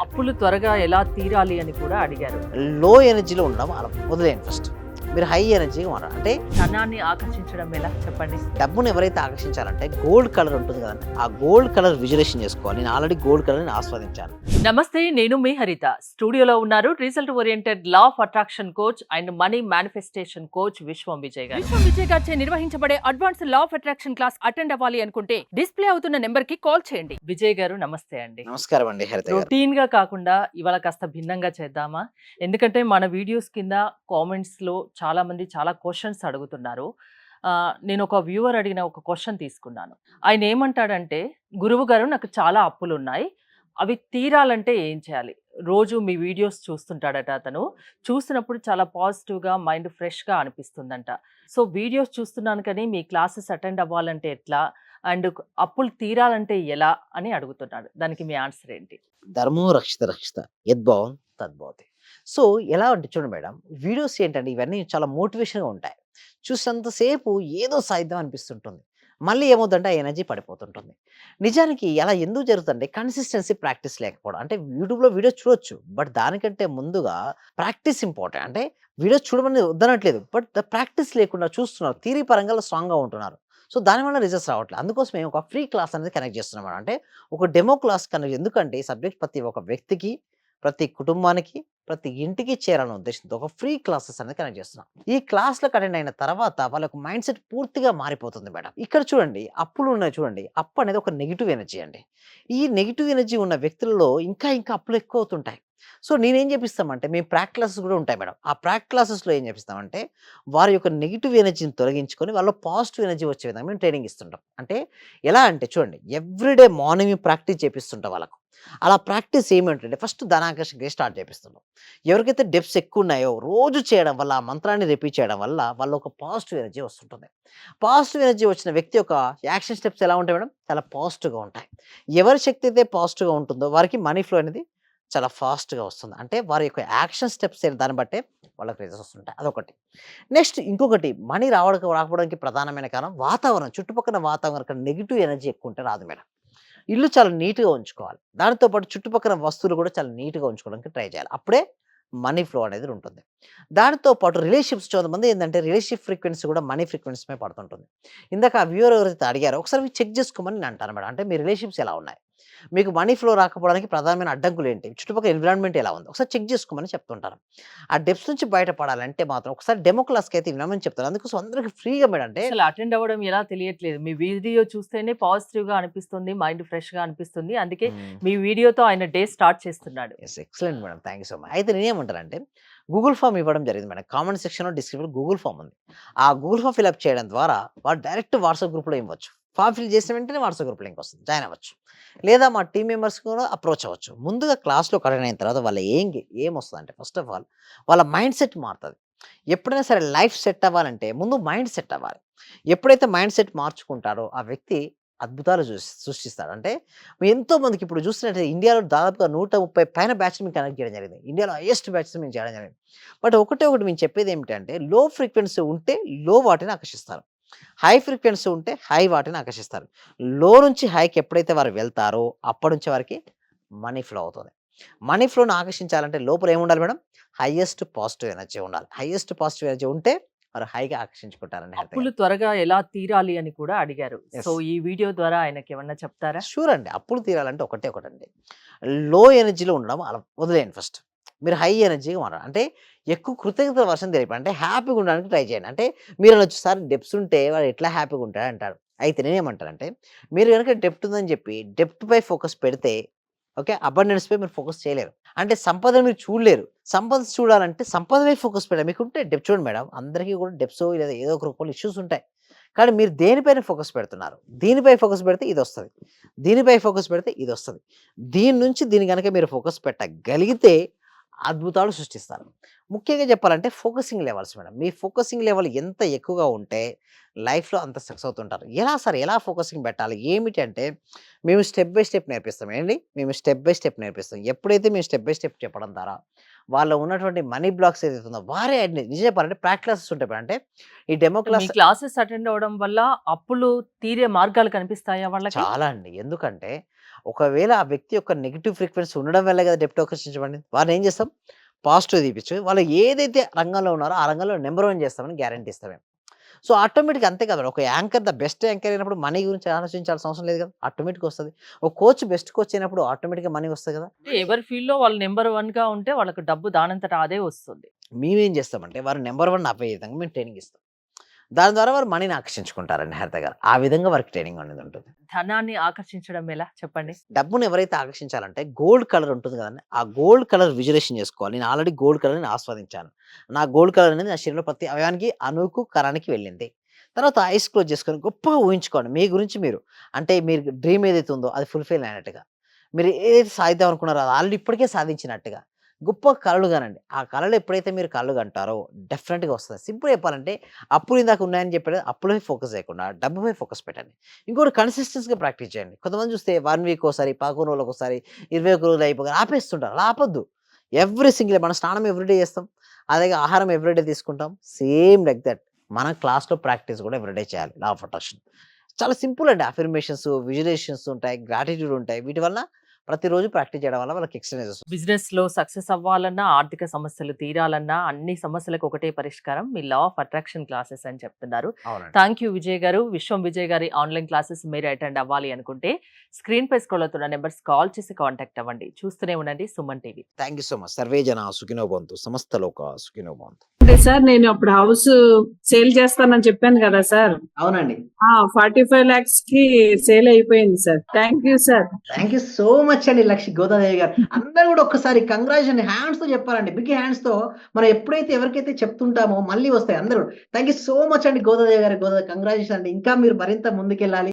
అప్పులు త్వరగా ఎలా తీరాలి అని కూడా అడిగారు. లో ఎనర్జీలో ఉండడం అలా వదిలేయండి ఫస్ట్. మీరు హై ఎనర్జీగా మారాలి. అంటే ధనాన్ని ఆకర్షించడం ఎలా? చెప్పండి. డబ్బును ఎవరైతే ఆకర్షించాలంటే గోల్డ్ కలర్ ఉంటుంది కదండి. ఆ గోల్డ్ కలర్ విజులేషన్ చేసుకోవాలి. నేను ఆల్రెడీ గోల్డ్ కలర్ని ఆస్వాదించాను. నమస్తే నేను మీ హరిత. స్టూడియోలో ఉన్నారు result oriented law of attraction coach and money manifestation coach Vishwam Vijay garu. Vishwam Vijay గారిచే నిర్వహించబడే advance law of attraction class attend అవ్వాలి అనుకుంటే డిస్ప్లే అవుతున్న నెంబర్కి కాల్ చేయండి. విజయ్ గారు నమస్తే అండి. నమస్కారం అండి హరిత గారు. రొటీన్గా కాకుండా ఇవాళ కాస్త భిన్నంగా చేద్దామా? ఎందుకంటే మన వీడియోస్ కింద కామెంట్స్లో చాలా మంది చాలా క్వశ్చన్స్ అడుగుతున్నారు. నేను ఒక వ్యూవర్ అడిగిన ఒక క్వశ్చన్ తీసుకున్నాను. ఆయన ఏమంటాడంటే గురువు గారు నాకు చాలా అప్పులు ఉన్నాయి అవి తీరాలంటే ఏం చేయాలి? రోజు మీ వీడియోస్ చూస్తుంటాడట అతను. చూసినప్పుడు చాలా పాజిటివ్గా మైండ్ ఫ్రెష్గా అనిపిస్తుందంట. సో వీడియోస్ చూస్తున్నాను కానీ మీ క్లాసెస్ అటెండ్ అవ్వాలంటే ఎట్లా? అండ్ అప్పులు తీరాలంటే ఎలా? అని అడుగుతున్నాడు. దానికి మీ ఆన్సర్ ఏంటి? ధర్మో రక్షిత రక్షిత. యద్భావం తద్భవతి సో ఎలా అంటే చూడండి మేడం వీడియోస్ ఏంటంటే ఇవన్నీ చాలా మోటివేషన్గా ఉంటాయి. చూసినంతసేపు ఏదో సాధ్యం అనిపిస్తుంటుంది. మళ్ళీ ఏమవుతుందంటే ఆ ఎనర్జీ పడిపోతుంటుంది. నిజానికి అలా ఎందుకు జరుగుతుందంటే కన్సిస్టెన్సీ ప్రాక్టీస్ లేకపోవడం. అంటే యూట్యూబ్లో వీడియో చూడొచ్చు. బట్ దానికంటే ముందుగా ప్రాక్టీస్ ఇంపార్టెంట్. అంటే వీడియో చూడమని వద్దనట్లేదు. బట్ ద ప్రాక్టీస్ లేకుండా చూస్తున్నారు. థీరీ పరంగా స్ట్రాంగ్గా ఉంటున్నారు. సో దానివల్ల రిజల్ట్స్ రావట్లేదు అందుకోసం మేము ఒక ఫ్రీ క్లాస్ అనేది కనెక్ట్ చేస్తున్నాం అంటే ఒక డెమో క్లాస్ కనెక్ట్. ఎందుకంటే ఈ సబ్జెక్ట్ ప్రతి ఒక్క వ్యక్తికి ప్రతి కుటుంబానికి ప్రతి ఇంటికి చేరాలనే ఉద్దేశంతో ఒక ఫ్రీ క్లాసెస్ అనేది కనెక్ట్ చేస్తున్నాం. ఈ క్లాస్లకు అటెండ్ అయిన తర్వాత వాళ్ళకు మైండ్ సెట్ పూర్తిగా మారిపోతుంది మేడం. ఇక్కడ చూడండి అప్పులు ఉన్నాయి చూడండి. అప్పు అనేది ఒక నెగిటివ్ ఎనర్జీ అండి. ఈ నెగిటివ్ ఎనర్జీ ఉన్న వ్యక్తులలో ఇంకా ఇంకా అప్పులు ఎక్కువ అవుతుంటాయి సో నేనేం చేపిస్తామంటే మేము ప్రాక్ క్లాసెస్ కూడా ఉంటాయి మేడం. ఆ ప్రాక్ క్లాసెస్లో ఏం చేపిస్తామంటే వారి యొక్క నెగిటివ్ ఎనర్జీని తొలగించుకొని వాళ్ళ పాజిటివ్ ఎనర్జీ వచ్చే విధంగా మేము ట్రైనింగ్ ఇస్తుంటాం. అంటే ఎలా అంటే చూడండి ఎవ్రీడే మార్నింగ్ ప్రాక్టీస్ చేపిస్తుంటాం వాళ్ళకు. అలా ప్రాక్టీస్ ఏమిటంటే ఫస్ట్ ధనాకర్షణకి స్టార్ట్ చేపిస్తున్నాం. ఎవరికైతే డెప్స్ ఎక్కువ ఉన్నాయో రోజు చేయడం వల్ల ఆ మంత్రాన్ని రిపీట్ చేయడం వల్ల వాళ్ళ ఒక పాజిటివ్ ఎనర్జీ వస్తుంటుంది. పాజిటివ్ ఎనర్జీ వచ్చిన వ్యక్తి యొక్క యాక్షన్ స్టెప్స్ ఎలా ఉంటాయి మేడం? చాలా పాజిటివ్గా ఉంటాయి. ఎవరి శక్తి అయితే పాజిటివ్గా ఉంటుందో వారికి మనీ ఫ్లో అనేది చాలా ఫాస్ట్గా వస్తుంది. అంటే వారి యొక్క యాక్షన్ స్టెప్స్ దాన్ని బట్టే వాళ్ళకి రిజల్ట్స్ వస్తుంటాయి. అదొకటి. నెక్స్ట్ ఇంకొకటి మనీ రావడానికి రాకపోవడానికి ప్రధానమైన కారణం వాతావరణం. చుట్టుపక్కల వాతావరణం నెగిటివ్ ఎనర్జీ ఎక్కువ ఉంటే రాదు మేడం. ఇల్లు చాలా నీట్గా ఉంచుకోవాలి. దానితో పాటు చుట్టుపక్కల వస్తువులు కూడా చాలా నీట్గా ఉంచుకోవడానికి ట్రై చేయాలి. అప్పుడే మనీ ఫ్లో అనేది ఉంటుంది. దానితో పాటు రిలేషన్షిప్స్ చాలా మంది ఏంటంటే రిలేషన్షిప్ ఫ్రీక్వెన్సీ కూడా మనీ ఫ్రీక్వెన్సీ మీద పడుతుంటుంది. ఇందాక ఆ వ్యూవర్ ఎవరైతే అడిగారో ఒకసారి చెక్ చేసుకోమని నేను అంటాను మేడం. అంటే మీ రిలేషన్షిప్స్ ఎలా ఉన్నాయి? మీకు మనీ ఫ్లో రాకపోవడానికి ప్రధానమైన అడ్డంకులు ఏంటి చుట్టుపక్కల ఎన్విరాన్మెంట్ ఎలా ఉంది? ఒకసారి చెక్ చేసుకోమని చెప్తుంటారు. ఆ డెప్స్ నుంచి బయటపడాలంటే మాత్రం ఒకసారి డెమో క్లాస్కి అయితే వినమని చెప్తాను అందుకోసం అందరికీ ఫ్రీగా మేడం అంటే అటెండ్ అవ్వడం ఎలా తెలియట్లేదు. మీ వీడియో చూస్తేనే పాజిటివ్గా అనిపిస్తుంది మైండ్ ఫ్రెష్గా అనిపిస్తుంది. అందుకే మీ వీడియోతో ఆయన డే స్టార్ట్ చేస్తున్నాడు. Yes excellent madam. Thank you so much. అయితే నేనేమంటానంటే గూగుల్ ఫామ్ ఇవ్వడం జరిగింది మేడం. కామెంట్ సెక్షన్లో డిస్క్రిప్షన్ గూగుల్ ఫామ్ ఉంది. ఆ గూగుల్ ఫామ్ ఫిల్అప్ చేయడం ద్వారా వాళ్ళు డైరెక్ట్ వాట్సాప్ గ్రూప్లో ఇవ్వచ్చు. ఫామ్ ఫిల్ చేసిన వెంటనే వాట్సాప్ గ్రూప్ లింక్ వస్తుంది. జాయిన్ అవ్వచ్చు. లేదా మా టీం మెంబర్స్ కూడా అప్రోచ్ అవ్వచ్చు. ముందుగా క్లాస్లో కరెక్ట్ అయిన తర్వాత వాళ్ళ ఏం ఏం వస్తుంది అంటే ఫస్ట్ ఆఫ్ ఆల్ వాళ్ళ మైండ్ సెట్ మారుతుంది. ఎప్పుడైనా సరే లైఫ్ సెట్ అవ్వాలంటే ముందు మైండ్ సెట్ అవ్వాలి. ఎప్పుడైతే మైండ్ సెట్ మార్చుకుంటారో ఆ వ్యక్తి అద్భుతాలు చూసి సృష్టిస్తాడు అంటే ఎంతో మందికి ఇప్పుడు చూసినట్లయితే ఇండియాలో దాదాపుగా నూట ముప్పై పైన బ్యాచ్ మేము కనెక్ట్ చేయడం జరిగింది. ఇండియాలో హైయెస్ట్ బ్యాచెస్ మేము చేయడం జరిగింది. బట్ ఒకటే ఒకటి మేము చెప్పేది ఏమిటంటే లో ఫ్రీక్వెన్సీ ఉంటే లో వాటిని ఆకర్షిస్తారు. హై ఫ్రీక్వెన్సీ ఉంటే హై వాటిని ఆకర్షిస్తారు. లో నుంచి హైకి ఎప్పుడైతే వారు వెళ్తారో అప్పటి నుంచి వారికి మనీ ఫ్లో అవుతుంది. మనీ ఫ్లోని ఆకర్షించాలంటే లోపల ఏముండాలి మేడం? హైయెస్ట్ పాజిటివ్ ఎనర్జీ ఉండాలి. హయ్యెస్ట్ పాజిటివ్ ఎనర్జీ ఉంటే వారు హైగా ఆకర్షించుకుంటారండి అప్పులు త్వరగా ఎలా తీరాలి అని కూడా అడిగారు. సో ఈ వీడియో ద్వారా ఆయనకి ఏమన్నా చెప్తారా? షూర్ అండి అప్పులు తీరాలంటే ఒకటే ఒకటండి. లో ఎనర్జీలో ఉండడం అలా వదిలేయండి ఫస్ట్. మీరు హై ఎనర్జీగా మారాలి అంటే ఎక్కువ కృతజ్ఞత వర్షం తెలియదు అంటే హ్యాపీగా ఉండడానికి ట్రై చేయండి. అంటే మీరు అనొచ్చు సార్ డెప్స్ ఉంటే వాడు ఎట్లా హ్యాపీగా ఉంటాడు? అంటారు. అయితే నేనేమంటానంటే మీరు కనుక డెప్ట్ ఉందని చెప్పి డెప్ట్ పై ఫోకస్ పెడితే ఓకే? అబండెన్స్ పై మీరు ఫోకస్ చేయలేరు. అంటే సంపదను మీరు చూడలేరు. సంపద చూడాలంటే సంపదపై ఫోకస్ పెట్టాలి. మీకు ఉంటే డెప్ట్ చూడండి మేడం అందరికీ కూడా డెప్స్ లేదా ఏదో ఒక రూపంలో ఇష్యూస్ ఉంటాయి. కానీ మీరు దేనిపైన ఫోకస్ పెడుతున్నారు? దీనిపై ఫోకస్ పెడితే ఇది వస్తుంది దీనిపై ఫోకస్ పెడితే ఇది వస్తుంది దీని నుంచి దీని కనుక మీరు ఫోకస్ పెట్టగలిగితే అద్భుతాలు సృష్టిస్తారు. ముఖ్యంగా చెప్పాలంటే ఫోకసింగ్ లెవెల్స్ మేడం మీ ఫోకసింగ్ లెవెల్ ఎంత ఎక్కువగా ఉంటే లైఫ్లో అంత సక్సెస్ అవుతుంటారు ఎలా సార్ ఎలా ఫోకసింగ్ పెట్టాలి ఏమిటి అంటే మేము స్టెప్ బై స్టెప్ నేర్పిస్తాం ఏంటి మేము స్టెప్ బై స్టెప్ నేర్పిస్తాం ఎప్పుడైతే మేము స్టెప్ బై స్టెప్ చెప్పడం ద్వారా వాళ్ళ ఉన్నటువంటి మనీ బ్లాక్స్ ఏదైతే ఉందో వారే నిజం చెప్పాలంటే ప్రాక్ట్ క్లాసెస్ ఉంటాయి. అంటే ఈ డెమో క్లాస్ క్లాసెస్ అటెండ్ అవ్వడం వల్ల అప్పులు తీరే మార్గాలు కనిపిస్తాయా వాళ్ళకి? చాలా అండి. ఎందుకంటే ఒకవేళ ఆ వ్యక్తి యొక్క నెగెటివ్ ఫ్రీక్వెన్సీ ఉండడం వల్లే కదా డెబ్ట్ ఆకర్షించబడింది. వారిని ఏం చేస్తాం పాజిటివ్ తీపిచ్చి వాళ్ళు ఏదైతే రంగంలో ఉన్నారో ఆ రంగంలో నంబర్ వన్ చేస్తామని గ్యారంటీ ఇస్తాం మేము. సో ఆటోమేటిక్‌గా అంతే కదా! ఒక యాంకర్ ద బెస్ట్ యాంకర్ అయినప్పుడు మనీ గురించి ఆలోచించాల్సిన అవసరం లేదు కదా! ఆటోమేటిక్‌గా వస్తది. ఒక కోచ్ బెస్ట్ కోచ్ అయినప్పుడు ఆటోమేటిక్‌గా మనీ వస్తది కదా! ఎవరి ఫీల్డ్‌లో వాళ్ళు నంబర్ 1గా ఉంటే వాళ్ళకి డబ్బు దానంతట అదే వస్తుంది. మేమేం చేస్తామంటే వారు నంబర్ 1 అవ్వే విధంగా మేము ట్రైనింగ్ ఇస్తాం. దాని ద్వారా వారు మనీని ఆకర్షించుకుంటారండి హరిత గారు. ఆ విధంగా వారికి ట్రైనింగ్ అనేది ఉంటుంది. ధనాన్ని ఆకర్షించడం ఎలా చెప్పండి? డబ్బుని ఎవరైతే ఆకర్షించాలంటే గోల్డ్ కలర్ ఉంటుంది కదండీ! ఆ గోల్డ్ కలర్ విజువలైజేషన్ చేసుకోవాలి. నేను ఆల్రెడీ గోల్డ్ కలర్‌ని ఆస్వాదించాను. నా గోల్డ్ కలర్ అనేది నా శరీరంలో ప్రతి అవయవానికి అణువుకు, కణానికి వెళ్ళింది. తర్వాత ఐస్ క్లోజ్ చేసుకొని గొప్పగా ఊహించుకోండి. మీ గురించి మీరు. అంటే మీరు డ్రీమ్ ఏదైతే ఉందో అది ఫుల్‌ఫిల్ అయినట్టుగా. మీరు ఏదైతే సాధిద్దాం అనుకున్నారో అది ఆల్రెడీ ఇప్పటికే సాధించినట్టుగా. గొప్ప కళలు కానండి ఆ కళలు ఎప్పుడైతే మీరు కళలు కంటారో డెఫినెట్గా వస్తుంది సింపుల్ చెప్పాలంటే అప్పులు ఇందాక ఉన్నాయని చెప్పాను అప్పులపై ఫోకస్ చేయకుండా డబ్బుపై ఫోకస్ పెట్టండి. ఇంకోటి కన్సిస్టెన్స్గా ప్రాక్టీస్ చేయండి. కొంతమంది చూస్తే వన్ వీక్ ఒకసారి, పక్క రోజులకొకసారి ఇరవై ఒక రోజులు అయిపోయి ఆపేస్తుంటారు. అలా ఆపొద్దు. ఎవ్రీ సింగిల్ మనం స్నానం ఎవ్రీడే చేస్తాం. అదే ఆహారం ఎవ్రీడే తీసుకుంటాం. సేమ్ లైక్ దట్ మన క్లాస్‌లో ప్రాక్టీస్ కూడా ఎవ్రీడే చేయాలి. Law of attraction. చాలా సింపుల్ అండి. అఫర్మేషన్స్, విజులేషన్స్ ఉంటాయి. గ్రాటిట్యూడ్ ఉంటాయి. వీటి వల్ల ప్రతిరోజు ప్రాక్టీస్ చేయడం వల్ల వాళ్ళకి ఎక్స్‌పీరియన్స్ వస్తుంది. బిజినెస్‌లో సక్సెస్ అవ్వాలన్నా, ఆర్థిక సమస్యలు తీరాలన్నా అన్ని సమస్యలకు ఒకటే పరిష్కారం మీ లా ఆఫ్ అట్రాక్షన్ క్లాసెస్ అని చెప్తున్నారు. థాంక్ యూ విజయ్ గారు. విశ్వం విజయ్ గారి ఆన్‌లైన్ క్లాసెస్ మీరు అటెండ్ అవ్వాలి అనుకుంటే స్క్రీన్‌పై స్క్రోల్ అవుతున్న నంబర్స్ కాల్ చేసి కాంటాక్ట్ అవ్వండి. చూస్తూనే ఉండండి Suman TV. Thank you so much. Survey జన సుఖినో భవంతు. సమస్త లోక సుఖినో భవంతు. అంటే సార్ నేను అప్పుడు హౌస్ సేల్ చేస్తానని చెప్పాను కదా సార్ అవునండి. ఫార్టీ ఫైవ్ లాక్స్కి సేల్ అయిపోయింది sir thank you sir thank you so much అండి లక్ష్మి గోదాదేవి గారు. అందరూ కూడా ఒక్కసారి కంగ్రాచులేషన్ హ్యాండ్స్‌తో చెప్పాలండి. బిగ్ హ్యాండ్స్‌తో మనం ఎప్పుడైతే ఎవరికైతే చెప్తుంటామో మళ్ళీ వస్తాయి అందరూ. థ్యాంక్ యూ సో మచ్ అండి గోదాదేవి గారు. గోదా కంగ్రాచులేషన్ అండి. ఇంకా మీరు మరింత ముందుకెళ్ళాలి.